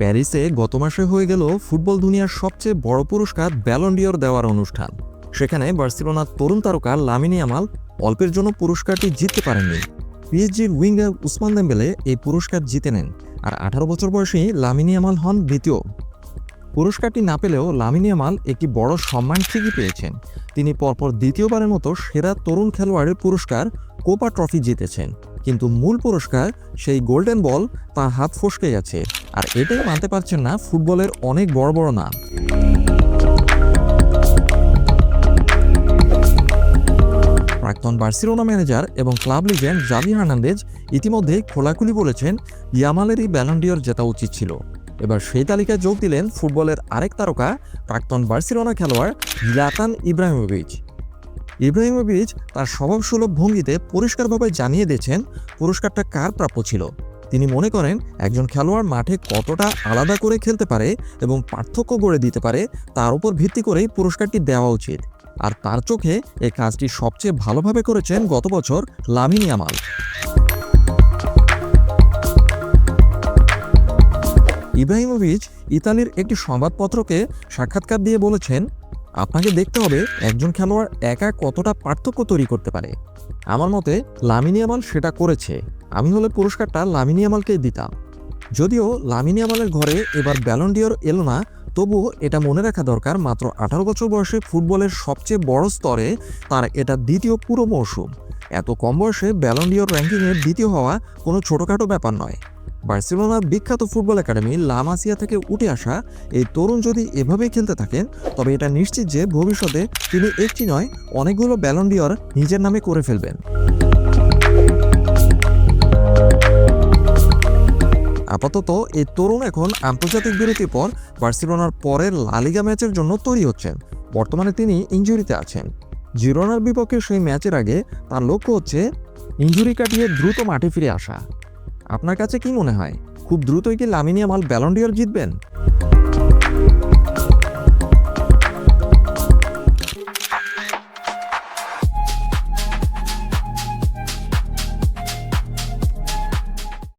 প্যারিসে গত মাসে হয়ে গেল ফুটবল দুনিয়ার সবচেয়ে বড় পুরস্কার ব্যালন্ডিয়র দেওয়ার অনুষ্ঠান। সেখানে বার্সেলোনার তরুণ তারকা লামিনি আমাল অল্পের জন্য পুরস্কারটি জিততে পারেননি। পিএসজির উইঙ্গার উসমান দেম্বেলে এই পুরস্কার জিতে নেন আর আঠারো বছর বয়সী লামিনি আমাল হন দ্বিতীয়। পুরস্কারটি না পেলেও লামিনি আমাল একটি বড় সম্মান ঠিকই পেয়েছেন। তিনি পরপর দ্বিতীয়বারের মতো সেরা তরুণ খেলোয়াড়ের পুরস্কার কোপা ট্রফি জিতেছেন। কিন্তু মূল পুরস্কার সেই গোল্ডেন বল তার হাত ফসকে গেছে। আর এটাই মানতে পারছেন না ফুটবলের অনেক বড় বড় নাম। প্রাক্তন বার্সিলোনা ম্যানেজার এবং ক্লাব লিজেন্ড জাভি হার্নান্দেজ ইতিমধ্যে খোলাখুলি বলেছেন, ইয়ামালেরই ব্যালন্ডিয়র জেতা উচিত ছিল। এবার সেই তালিকায় যোগ দিলেন ফুটবলের আরেক তারকা প্রাক্তন বার্সিলোনা খেলোয়াড় জিলাতান ইব্রাহিমোভিচ। ইব্রাহিমোভিচ তার স্বভাবসুলভ ভঙ্গিতে পরিষ্কারভাবে জানিয়ে দিয়েছেন পুরস্কারটা কার প্রাপ্য ছিল। তিনি মনে করেন, একজন খেলোয়াড় মাঠে কতটা আলাদা করে খেলতে পারে এবং পার্থক্য গড়ে দিতে পারে, তার উপর ভিত্তি করেই পুরস্কারটি দেওয়া উচিত। আর তার চোখে এই কাজটি সবচেয়ে ভালোভাবে করেছেন গত বছর লামিনি আমাল ইব্রাহিমোভিচ ইতালির একটি সংবাদপত্রকে সাক্ষাৎকার দিয়ে বলেছেন আপনাকে দেখতে হবে একজন খেলোয়াড় একা কতটা পার্থক্য তৈরি করতে পারে। আমার মতে লামিনিয়ামাল সেটা করেছে। আমি হলে পুরস্কারটা লামিনি আমালকেই দিতাম। যদিও লামিনিয়ামালের ঘরে এবার ব্যালন্ডিয়র এলো না, তবুও এটা মনে রাখা দরকার মাত্র আঠারো বছর বয়সে ফুটবলের সবচেয়ে বড় স্তরে তার এটা দ্বিতীয় পুরো মৌসুম। এত কম বয়সে ব্যালন্ডিয়র র্যাঙ্কিংয়ের দ্বিতীয় হওয়া কোনো ছোটোখাটো ব্যাপার নয়। বার্সেলোনার বিখ্যাত ফুটবল একাডেমি লামাসিয়া থেকে উঠে আসা এই তরুণ যদি এভাবেই খেলতে থাকেন, তবে এটা নিশ্চিত যে ভবিষ্যতে তিনি একটি নয়, অনেকগুলো ব্যালন্ডিয়র নিজের নামে করে ফেলবেন। আপাতত এই তরুণ এখন আন্তর্জাতিক বিরতির পর বার্সেলোনার পরের লালিগা ম্যাচের জন্য তৈরি হচ্ছেন। বর্তমানে তিনি ইঞ্জুরিতে আছেন। জিরোনার বিপক্ষে সেই ম্যাচের আগে তার লক্ষ্য হচ্ছে ইঞ্জুরি কাটিয়ে দ্রুত মাঠে ফিরে আসা। আপনার কাছে কি মনে হয়? খুব দ্রুতই কি লামিনিয়া মাল ব্যালন্ডিয়র জিতবেন?